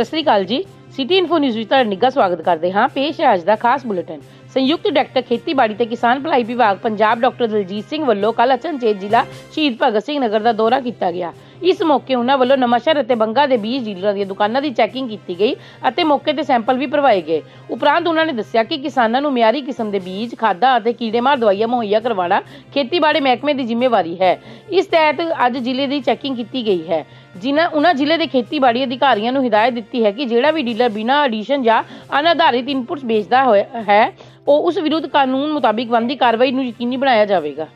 ਸਤਿ ਸ੍ਰੀ ਅਕਾਲ ਜੀ। City info news ਵਿੱਚ ਤੁਹਾਡਾ ਨਿੱਘਾ ਸਵਾਗਤ ਕਰਦੇ ਹਾਂ। ਪੇਸ਼ ਹੈ ਅੱਜ ਦਾ ਖਾਸ ਬੁਲੇਟਿਨ। ਸੰਯੁਕਤ ਡਾਇਰੈਕਟਰ ਖੇਤੀਬਾੜੀ ਤੇ ਕਿਸਾਨ ਭਲਾਈ ਵਿਭਾਗ ਪੰਜਾਬ ਡਾਕਟਰ ਦਲਜੀਤ ਸਿੰਘ ਵੱਲੋਂ ਕੱਲ ਅਚਨਚੇਤ ਜ਼ਿਲ੍ਹਾ ਸ਼ਹੀਦ ਭਗਤ ਸਿੰਘ ਨਗਰ ਦਾ ਦੌਰਾ ਕੀਤਾ ਗਿਆ। ਇਸ ਮੌਕੇ ਉਹਨਾਂ ਵੱਲੋਂ ਨਵਾਂਸ਼ਹਿਰ ਅਤੇ ਬੰਗਾ ਦੇ ਬੀਜ ਡੀਲਰਾਂ ਦੀਆਂ ਦੁਕਾਨਾਂ ਦੀ ਚੈਕਿੰਗ ਕੀਤੀ ਗਈ ਅਤੇ ਮੌਕੇ ਤੇ ਸੈਂਪਲ ਵੀ ਭਰਵਾਏ ਗਏ। ਉਪਰੰਤ ਉਹਨਾਂ ਨੇ ਦੱਸਿਆ ਕਿ ਕਿਸਾਨਾਂ ਨੂੰ ਮਿਆਰੀ ਕਿਸਮ ਦੇ ਬੀਜ, ਖਾਦਾਂ ਅਤੇ ਕੀੜੇਮਾਰ ਦਵਾਈਆਂ ਮੁਹੱਈਆ ਕਰਵਾਉਣਾ ਖੇਤੀਬਾੜੀ ਮਹਿਕਮੇ ਦੀ ਜ਼ਿੰਮੇਵਾਰੀ ਹੈ। ਇਸ ਤਹਿਤ ਅੱਜ ਜ਼ਿਲ੍ਹੇ ਦੀ ਚੈਕਿੰਗ ਕੀਤੀ ਗਈ ਹੈ। ਜਿਨ੍ਹਾਂ ਉਹਨਾਂ ਜ਼ਿਲ੍ਹੇ ਦੇ ਖੇਤੀਬਾੜੀ ਅਧਿਕਾਰੀਆਂ ਨੂੰ ਹਦਾਇਤ ਦਿੱਤੀ ਹੈ ਕਿ ਜਿਹੜਾ ਵੀ ਡੀਲਰ ਬਿਨਾਂ ਐਡੀਸ਼ਨ ਜਾਂ ਅਨਾਧਾਰਿਤ ਇਨਪੁਟਸ ਵੇਚਦਾ ਹੋਇਆ ਹੈ, ਉਹ ਉਸ ਵਿਰੁੱਧ ਕਾਨੂੰਨ ਮੁਤਾਬਿਕ ਬਣਦੀ ਕਾਰਵਾਈ ਨੂੰ ਯਕੀਨੀ ਬਣਾਇਆ ਜਾਵੇਗਾ।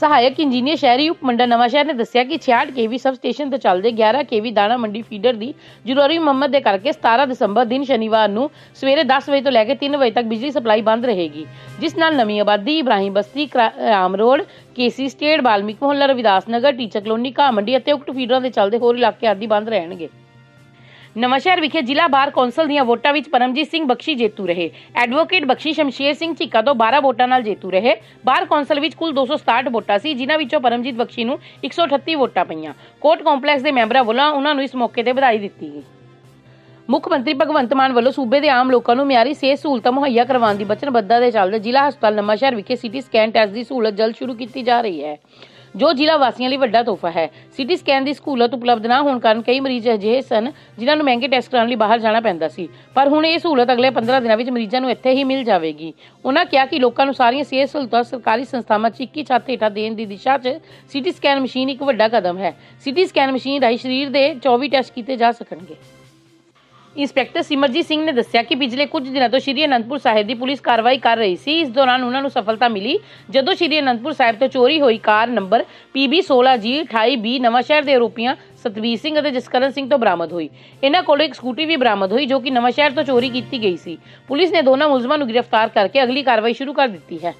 ਸਹਾਇਕ ਇੰਜੀਨੀਅਰ ਸ਼ਹਿਰੀ ਉਪਮੰਡਲ ਨਵਾਂਸ਼ਹਿਰ ਨੇ ਦੱਸਿਆ ਕਿ 66 ਕੇਵੀ ਸਬ ਸਟੇਸ਼ਨ ਤੋਂ ਚੱਲਦੇ 11 ਕੇਵੀ ਦਾਣਾ ਮੰਡੀ ਫੀਡਰ ਦੀ ਜ਼ਰੂਰੀ ਮੁਰੰਮਤ ਦੇ ਕਰਕੇ 17 ਦਸੰਬਰ ਦਿਨ ਸ਼ਨੀਵਾਰ ਨੂੰ ਸਵੇਰੇ 10 ਵਜੇ ਤੋਂ ਲੈ ਕੇ 3 ਵਜੇ ਤੱਕ ਬਿਜਲੀ ਸਪਲਾਈ ਬੰਦ ਰਹੇਗੀ, ਜਿਸ ਨਾਲ ਨਵੀਂ ਆਬਾਦੀ, ਇਬਰਾਹਿਮ ਬਸਤੀ, ਕਰਾ- Ram road, K C state, Balmik Mohalla, Ravidas Nagar teacher colony, ਘਾਹ ਮੰਡੀ ਅਤੇ ਉਕਤ ਫੀਡਰਾਂ ਦੇ ਚੱਲਦੇ ਹੋਰ ਇਲਾਕੇ ਆਦਿ ਬੰਦ ਰਹਿਣਗੇ। ਨਵਾਂਸ਼ਹਿਰ ਵਿਖੇ ਜ਼ਿਲ੍ਹਾ ਬਾਰ ਕੌਂਸਲ ਦੀਆਂ ਵੋਟਾਂ ਵਿੱਚ ਪਰਮਜੀਤ ਸਿੰਘ ਬਖਸ਼ੀ ਜੇਤੂ ਰਹੇ। ਐਡਵੋਕੇਟ ਬਖਸ਼ੀ ਸ਼ਮਸ਼ੇਰ ਸਿੰਘ ਝਿੱਕਾ ਤੋਂ 12 ਵੋਟਾਂ ਨਾਲ ਜੇਤੂ ਰਹੇ। ਬਾਰ ਕੌਂਸਲ ਵਿੱਚ ਕੁੱਲ 267 ਵੋਟਾਂ ਸੀ, ਜਿਨ੍ਹਾਂ ਵਿੱਚੋਂ ਪਰਮਜੀਤ ਬਖਸ਼ੀ ਨੂੰ 138 ਵੋਟਾਂ ਪਈਆਂ। ਕੋਰਟ ਕੰਪਲੈਕਸ ਦੇ ਮੈਂਬਰਾਂ ਵੱਲੋਂ ਉਹਨਾਂ ਨੂੰ ਇਸ ਮੌਕੇ ਤੇ ਵਧਾਈ ਦਿੱਤੀ ਗਈ। ਮੁੱਖ ਮੰਤਰੀ ਭਗਵੰਤ ਮਾਨ ਵੱਲੋਂ ਸੂਬੇ ਦੇ ਆਮ ਲੋਕਾਂ ਨੂੰ ਮਿਆਰੀ ਸਿਹਤ ਸਹੂਲਤਾਂ ਮੁਹੱਈਆ ਕਰਵਾਉਣ ਦੀ ਵਚਨਬੱਧਤਾ ਦੇ ਚੱਲਦੇ ਜ਼ਿਲ੍ਹਾ ਹਸਪਤਾਲ ਨਵਾਂਸ਼ਹਿਰ ਵਿਖੇ ਸੀਟੀ ਸਕੈਨ ਟੈਸਟ ਦੀ ਸਹੂਲਤ ਜਲਦ ਸ਼ੁਰੂ ਕੀਤੀ ਜਾ ਰਹੀ ਹੈ। ਜੋ ਜ਼ਿਲ੍ਹਾ ਵਾਸੀਆਂ ਲਈ ਵੱਡਾ ਤੋਹਫਾ ਹੈ। ਸਿਟੀ ਸਕੈਨ ਦੀ ਸਹੂਲਤ ਉਪਲਬਧ ਨਾ ਹੋਣ ਕਾਰਨ ਕਈ ਮਰੀਜ਼ ਅਜਿਹੇ ਸਨ ਜਿਨ੍ਹਾਂ ਨੂੰ ਮਹਿੰਗੇ ਟੈਸਟ ਕਰਾਉਣ ਲਈ ਬਾਹਰ ਜਾਣਾ ਪੈਂਦਾ ਸੀ। ਪਰ ਹੁਣ ਇਹ ਸਹੂਲਤ ਅਗਲੇ 15 ਦਿਨਾਂ ਵਿੱਚ ਮਰੀਜ਼ਾਂ ਨੂੰ ਇੱਥੇ ਹੀ ਮਿਲ ਜਾਵੇਗੀ। ਉਹਨਾਂ ਕਿਹਾ ਕਿ ਲੋਕਾਂ ਨੂੰ ਸਾਰੀਆਂ ਸਿਹਤ ਸਹੂਲਤਾਂ ਸਰਕਾਰੀ ਸੰਸਥਾਵਾਂ 'ਚ ਇੱਕੀ ਛੱਤ ਹੇਠਾਂ ਦੇਣ ਦੀ ਦਿਸ਼ਾ 'ਚ ਸਿਟੀ ਸਕੈਨ ਮਸ਼ੀਨ ਇੱਕ ਵੱਡਾ ਕਦਮ ਹੈ। ਸਿਟੀ ਸਕੈਨ ਮਸ਼ੀਨ ਰਾਹੀਂ ਸਰੀਰ ਦੇ 24 ਟੈਸਟ ਕੀਤੇ ਜਾ ਸਕਣਗੇ। ਇੰਸਪੈਕਟਰ ਸਿਮਰਜੀਤ ਸਿੰਘ ਨੇ ਦੱਸਿਆ ਕਿ ਪਿਛਲੇ ਕੁਝ ਦਿਨਾਂ ਤੋਂ ਸ਼੍ਰੀ ਅਨੰਦਪੁਰ ਸਾਹਿਬ ਦੀ ਪੁਲਿਸ ਕਾਰਵਾਈ ਕਰ ਰਹੀ ਸੀ। ਇਸ ਦੌਰਾਨ ਉਹਨਾਂ ਨੂੰ ਸਫਲਤਾ ਮਿਲੀ। ਜਦੋਂ ਸ਼੍ਰੀ ਅਨੰਦਪੁਰ ਸਾਹਿਬ ਤੋਂ ਚੋਰੀ ਹੋਈ car number PB 16G 28B Nawanshahr ਦੇ ਆਰੋਪੀਆਂ ਸਤਵੀਰ ਸਿੰਘ ਅਤੇ ਜਸਕਰਨ ਸਿੰਘ ਤੋਂ ਬਰਾਮਦ ਹੋਈ। ਇਹਨਾਂ ਕੋਲੋਂ ਇੱਕ ਸਕੂਟੀ ਵੀ ਬਰਾਮਦ ਹੋਈ ਜੋ ਕਿ ਨਵਾਂਸ਼ਹਿਰ ਤੋਂ ਚੋਰੀ ਕੀਤੀ ਗਈ ਸੀ। ਪੁਲਿਸ ਨੇ ਦੋਨਾਂ ਮੁਲਜ਼ਮਾਂ ਨੂੰ ਗ੍ਰਿਫਤਾਰ ਕਰਕੇ ਅਗਲੀ ਕਾਰਵਾਈ ਸ਼ੁਰੂ ਕਰ ਦਿੱਤੀ ਹੈ।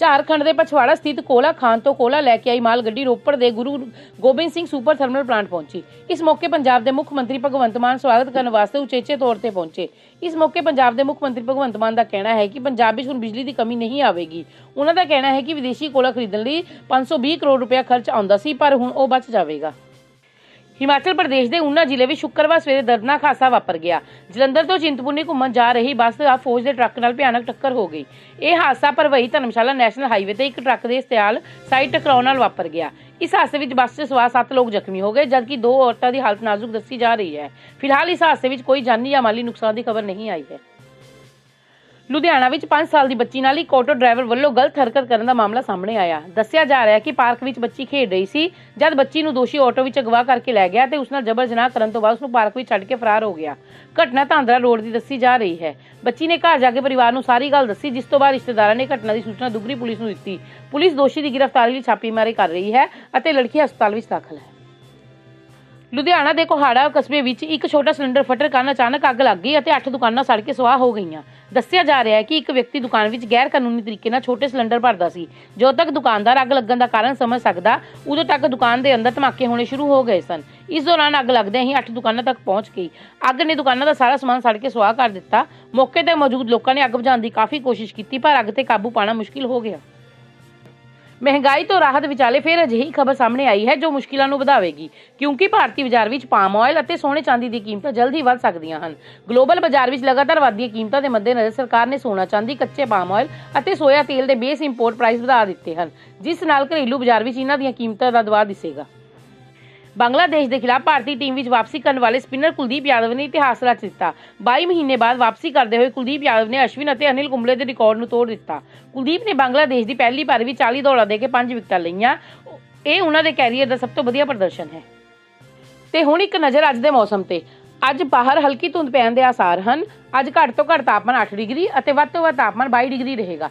ਝਾਰਖੰਡ ਦੇ ਪਛਵਾੜਾ ਸਥਿਤ ਕੋਲਾ ਖਾਨ ਤੋਂ ਕੋਲਾ ਲੈ ਕੇ ਆਈ ਮਾਲ ਗੱਡੀ ਰੋਪੜ ਦੇ Guru Gobind Singh super thermal plant ਪਹੁੰਚੀ। ਇਸ ਮੌਕੇ ਪੰਜਾਬ ਦੇ ਮੁੱਖ ਮੰਤਰੀ ਭਗਵੰਤ ਮਾਨ ਸਵਾਗਤ ਕਰਨ ਵਾਸਤੇ ਉਚੇਚੇ ਤੌਰ ਤੇ ਪਹੁੰਚੇ। ਇਸ ਮੌਕੇ ਪੰਜਾਬ ਦੇ ਮੁੱਖ ਮੰਤਰੀ ਭਗਵੰਤ ਮਾਨ ਦਾ ਕਹਿਣਾ ਹੈ ਕਿ ਪੰਜਾਬ ਵਿੱਚ ਹੁਣ ਬਿਜਲੀ ਦੀ ਕਮੀ ਨਹੀਂ ਆਵੇਗੀ। ਉਹਨਾਂ ਦਾ ਕਹਿਣਾ ਹੈ ਕਿ ਵਿਦੇਸ਼ੀ ਕੋਲਾ ਖਰੀਦਣ ਲਈ 520 ਕਰੋੜ ਰੁਪਏ ਖਰਚ ਆਉਂਦਾ ਸੀ, ਪਰ ਹੁਣ ਉਹ ਬਚ ਜਾਵੇਗਾ। ਹਿਮਾਚਲ ਪ੍ਰਦੇਸ਼ ਦੇ ਊਨਾ ਜ਼ਿਲ੍ਹੇ ਵਿੱਚ ਸ਼ੁੱਕਰਵਾਰ ਸਵੇਰੇ ਦਰਦਨਾਕ ਹਾਦਸਾ ਵਾਪਰ ਗਿਆ। ਜਲੰਧਰ ਤੋਂ ਚਿੰਤਪੁਰਨੀ ਘੁੰਮਣ ਜਾ ਰਹੀ ਬੱਸ ਦਾ ਫੌਜ ਦੇ ਟਰੱਕ ਨਾਲ ਭਿਆਨਕ ਟੱਕਰ ਹੋ ਗਈ। ਇਹ ਹਾਦਸਾ ਪਰਵਈ ਧਰਮਸ਼ਾਲਾ ਨੈਸ਼ਨਲ ਹਾਈਵੇ ਤੇ ਇੱਕ ਟਰੱਕ ਦੇ ਸਿਆਲ ਸਾਈਡ ਟਕਰਾਉਣ ਨਾਲ ਵਾਪਰ ਗਿਆ। ਇਸ ਹਾਦਸੇ ਵਿੱਚ ਬੱਸ 'ਚ ਸਵਾਰ 7 ਲੋਕ ਜ਼ਖਮੀ ਹੋ ਗਏ, ਜਦਕਿ ਦੋ ਔਰਤਾਂ ਦੀ ਹਾਲਤ ਨਾਜ਼ੁਕ ਦੱਸੀ ਜਾ ਰਹੀ ਹੈ। ਫਿਲਹਾਲ ਇਸ ਹਾਦਸੇ ਵਿੱਚ ਕੋਈ ਜਾਨੀ ਜਾਂ ਮਾਲੀ ਨੁਕਸਾਨ ਦੀ ਖਬਰ ਨਹੀਂ ਆਈ ਹੈ। ਲੁਧਿਆਣਾ ਵਿੱਚ 5 ਸਾਲ ਦੀ ਬੱਚੀ ਨਾਲ ਇੱਕ ਆਟੋ ਡਰਾਈਵਰ ਵੱਲੋਂ ਗਲਤ ਹਰਕਤ ਕਰਨ ਦਾ ਮਾਮਲਾ ਸਾਹਮਣੇ ਆਇਆ। ਦੱਸਿਆ ਜਾ ਰਿਹਾ ਹੈ ਕਿ ਪਾਰਕ ਵਿੱਚ ਬੱਚੀ ਖੇਡ ਰਹੀ ਸੀ। ਜਦ ਬੱਚੀ ਨੂੰ ਦੋਸ਼ੀ ਆਟੋ ਵਿੱਚ ਅਗਵਾ ਕਰਕੇ ਲੈ ਗਿਆ ਤੇ ਉਸ ਨਾਲ ਜਬਰ ਜਨਾਹ ਕਰਨ ਤੋਂ ਬਾਅਦ ਉਸ ਨੂੰ ਪਾਰਕ ਵਿੱਚ ਛੱਡ ਕੇ ਫਰਾਰ ਹੋ ਗਿਆ। ਘਟਨਾ ਧਾਂਦਰਾ ਰੋਡ ਦੀ ਦੱਸੀ ਜਾ ਰਹੀ ਹੈ। ਬੱਚੀ ਨੇ ਘਰ ਜਾ ਕੇ ਪਰਿਵਾਰ ਨੂੰ ਸਾਰੀ ਗੱਲ ਦੱਸੀ, ਜਿਸ ਤੋਂ ਬਾਅਦ ਰਿਸ਼ਤੇਦਾਰਾਂ ਨੇ ਘਟਨਾ ਦੀ ਸੂਚਨਾ ਦੁਗਰੀ ਪੁਲਿਸ ਨੂੰ ਦਿੱਤੀ। ਪੁਲਿਸ ਦੋਸ਼ੀ ਦੀ ਗ੍ਰਿਫਤਾਰੀ ਲਈ ਛਾਪੇਮਾਰੀ ਕਰ ਰਹੀ ਹੈ ਅਤੇ ਲੜਕੀ ਹਸਪਤਾਲ ਵਿੱਚ ਦਾਖਲ ਹੈ। ਲੁਧਿਆਣਾ ਦੇ ਕੋਹਾੜਾ ਕਸਬੇ ਵਿੱਚ ਇੱਕ ਛੋਟਾ ਸਿਲੰਡਰ ਫਟਣ ਕਾਰਨ ਅਚਾਨਕ ਅੱਗ ਲੱਗ ਗਈ ਅਤੇ 8 ਦੁਕਾਨਾਂ ਸੜ ਕੇ ਸੁਆਹ ਹੋ ਗਈਆਂ। ਦੱਸਿਆ ਜਾ ਰਿਹਾ ਹੈ ਕਿ ਇੱਕ ਵਿਅਕਤੀ ਦੁਕਾਨ ਵਿੱਚ ਗੈਰ ਕਾਨੂੰਨੀ ਤਰੀਕੇ ਨਾਲ ਛੋਟੇ ਸਿਲੰਡਰ ਭਰਦਾ ਸੀ। ਜਦੋਂ ਤੱਕ ਦੁਕਾਨਦਾਰ ਅੱਗ ਲੱਗਣ ਦਾ ਕਾਰਨ ਸਮਝ ਸਕਦਾ, ਉਦੋਂ ਤੱਕ ਦੁਕਾਨ ਦੇ ਅੰਦਰ ਧਮਾਕੇ ਹੋਣੇ ਸ਼ੁਰੂ ਹੋ ਗਏ ਸਨ। ਇਸ ਦੌਰਾਨ ਅੱਗ ਲੱਗਦਿਆਂ ਹੀ 8 ਦੁਕਾਨਾਂ ਤੱਕ ਪਹੁੰਚ ਗਈ। ਅੱਗ ਨੇ ਦੁਕਾਨਾਂ ਦਾ ਸਾਰਾ ਸਮਾਨ ਸੜ ਕੇ ਸੁਆਹ ਕਰ ਦਿੱਤਾ। ਮੌਕੇ ਤੇ ਮੌਜੂਦ ਲੋਕਾਂ ਨੇ ਅੱਗ ਬੁਝਾਉਣ ਦੀ ਕਾਫੀ ਕੋਸ਼ਿਸ਼ ਕੀਤੀ, ਪਰ ਅੱਗ ਤੇ ਕਾਬੂ ਪਾਣਾ ਮੁਸ਼ਕਿਲ ਹੋ ਗਿਆ। ਮਹਿੰਗਾਈ ਤੋਂ ਰਾਹਤ ਵਿਚਾਲੇ ਫਿਰ ਅਜਿਹੀ ਖਬਰ ਸਾਹਮਣੇ ਆਈ ਹੈ ਜੋ ਮੁਸ਼ਕਿਲਾਂ ਨੂੰ ਵਧਾਵੇਗੀ, ਕਿਉਂਕਿ ਭਾਰਤੀ ਬਾਜ਼ਾਰ ਵਿੱਚ ਪਾਮ ਆਇਲ ਅਤੇ ਸੋਨੇ ਚਾਂਦੀ ਦੀ ਕੀਮਤਾਂ ਜਲਦ ਹੀ ਵੱਧ ਸਕਦੀਆਂ ਹਨ। ਗਲੋਬਲ ਬਾਜ਼ਾਰ ਵਿੱਚ ਲਗਾਤਾਰ ਵਧਦੀਆਂ ਕੀਮਤਾਂ ਦੇ ਮੱਦੇਨਜ਼ਰ ਸਰਕਾਰ ਨੇ ਸੋਨਾ ਚਾਂਦੀ, ਕੱਚੇ ਪਾਮ ਆਇਲ ਅਤੇ ਸੋਇਆ ਤੇਲ ਦੇ ਬੇਸ ਇੰਪੋਰਟ ਪ੍ਰਾਈਸ ਵਧਾ ਦਿੱਤੇ ਹਨ, ਜਿਸ ਨਾਲ ਘਰੇਲੂ ਬਾਜ਼ਾਰ ਵਿੱਚ ਇਹਨਾਂ ਦੀਆਂ ਕੀਮਤਾਂ ਦਾ ਦਬਾਅ ਦਿਸੇਗਾ। ਬੰਗਲਾਦੇਸ਼ ਦੇ ਖਿਲਾਫ ਭਾਰਤੀ ਟੀਮ ਵਿੱਚ ਵਾਪਸੀ ਕਰਨ ਵਾਲੇ ਸਪਿਨਰ ਕੁਲਦੀਪ ਯਾਦਵ ਨੇ ਇਤਿਹਾਸ ਰਚ ਦਿੱਤਾ। 22 ਮਹੀਨੇ ਬਾਅਦ ਵਾਪਸੀ ਕਰਦੇ ਹੋਏ ਕੁਲਦੀਪ ਯਾਦਵ ਨੇ ਅਸ਼ਵਿਨ ਅਤੇ ਅਨਿਲ ਕੁੰਬਲੇ ਦੇ ਰਿਕਾਰਡ ਨੂੰ ਤੋੜ ਦਿੱਤਾ। ਕੁਲਦੀਪ ਨੇ ਬੰਗਲਾਦੇਸ਼ ਦੀ ਪਹਿਲੀ ਪਾਰੀ ਵਿੱਚ 40 ਦੌੜਾਂ ਦੇ ਕੇ 5 ਵਿਕਟਾਂ ਲਈਆਂ। ਇਹ ਉਹਨਾਂ ਦੇ ਕੈਰੀਅਰ ਦਾ ਸਭ ਤੋਂ ਵਧੀਆ ਪ੍ਰਦਰਸ਼ਨ ਹੈ। ਤੇ ਹੁਣ ਇੱਕ ਨਜ਼ਰ ਅੱਜ ਦੇ ਮੌਸਮ ਤੇ। ਅੱਜ ਬਾਹਰ ਹਲਕੀ ਧੁੰਦ ਪੈਣ ਦੇ ਆਸਾਰ ਹਨ। ਅੱਜ ਘੱਟ ਤੋਂ ਘੱਟ ਤਾਪਮਾਨ 8 ਡਿਗਰੀ ਅਤੇ ਵੱਧ ਤੋਂ ਵੱਧ ਤਾਪਮਾਨ 22 ਡਿਗਰੀ ਰਹੇਗਾ।